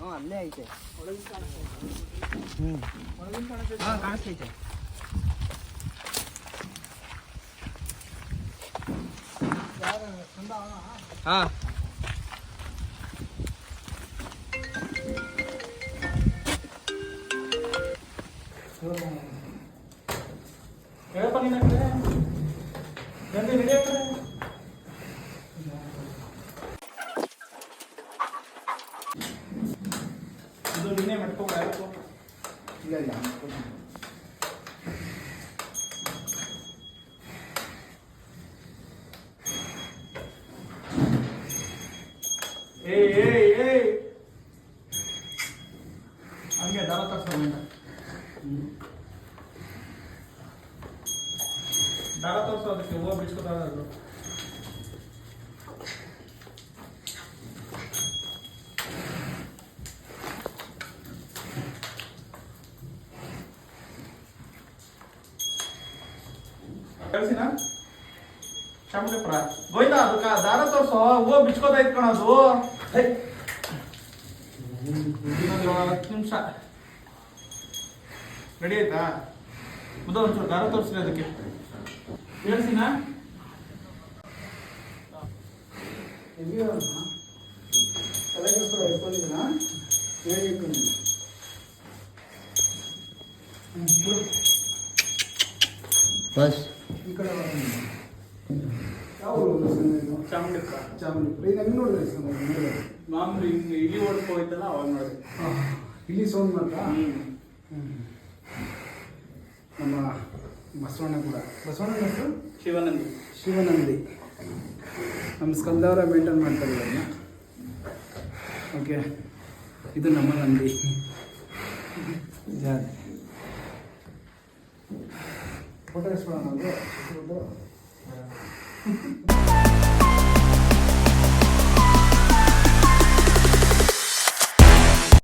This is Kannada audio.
어, 안 내, 이제. 응. 아, 깔았어, 이제. 아. 왜 빨리 나 그래? 왜 빨리 그래? ಮಾಡ್ಕೊ ಯಾರಪ್ಪ? ಇಲ್ಲ ಇಲ್ಲ ಏಯ್ ಏಯ್ ಏಯ್ ಹಂಗೆ ದಾರ ತರ್ಸ್ಕೊಂಡ ದಾರ ತೋರ್ಸು ಅದಕ್ಕೆ ಹೂವು ಕಳ್ಸಿನ ಚಾಮುಂಡಿಪುರ ಗೋಯ್ತಾ ಅದಕ್ಕ ದಾರ ತೋರ್ಸು. ಹೂವು ಅದು. ಹೇ. ಇನ್ನೊಂದು ಹತ್ತು ನಿಮಿಷ. ರೆಡಿ ಆಯ್ತಾ? ಮುದ ಒಂಚೂರು ದಾರ ತೋರಿಸ್ರಿ ಅದಕ್ಕೆ. ಹೇಳ್ಸಿನ ಬಸ್. ಈ ಕಡೆ ಬರೋಣ. ಯಾವ ಊರು ಸರ್ ಇದು? ಚಾಮುಂಡಿಪುರ ಚಾಮುಂಡಿಪುರ ಈಗ ಹೆಂಗ್ ನೋಡಿದ್ರಿ ಸರ್ ನೀವು ನೋಡಿದ್ರೆ? ಮಾಮೂಲಿ ಹಿಂಗೆ ಇಲಿ ಹೋಯ್ತಲ್ಲ ಅವಾಗ ಇಲ್ಲಿ ಸೋನ್ ಮಾತ್ರ ನಮ್ಮ ಬಸವಣ್ಣ ಕೂಡ. ಬಸವಣ್ಣ ಹೆಸರು ಶಿವನಂದಿ. ಶಿವನಂದಿ. ನಮ್ಮ ಸ್ಕಂದವರ ಮೇಂಟೈನ್ ಮಾಡ್ತಾರೆ ಅದನ್ನ ಓಕೆ. ಇದು ನಮ್ಮ ನಂದಿ. ಜಾತಿ. ಫೋಟೋ ಇಸ್ಕೊಳ್ಳೋಣ ಒಂದು?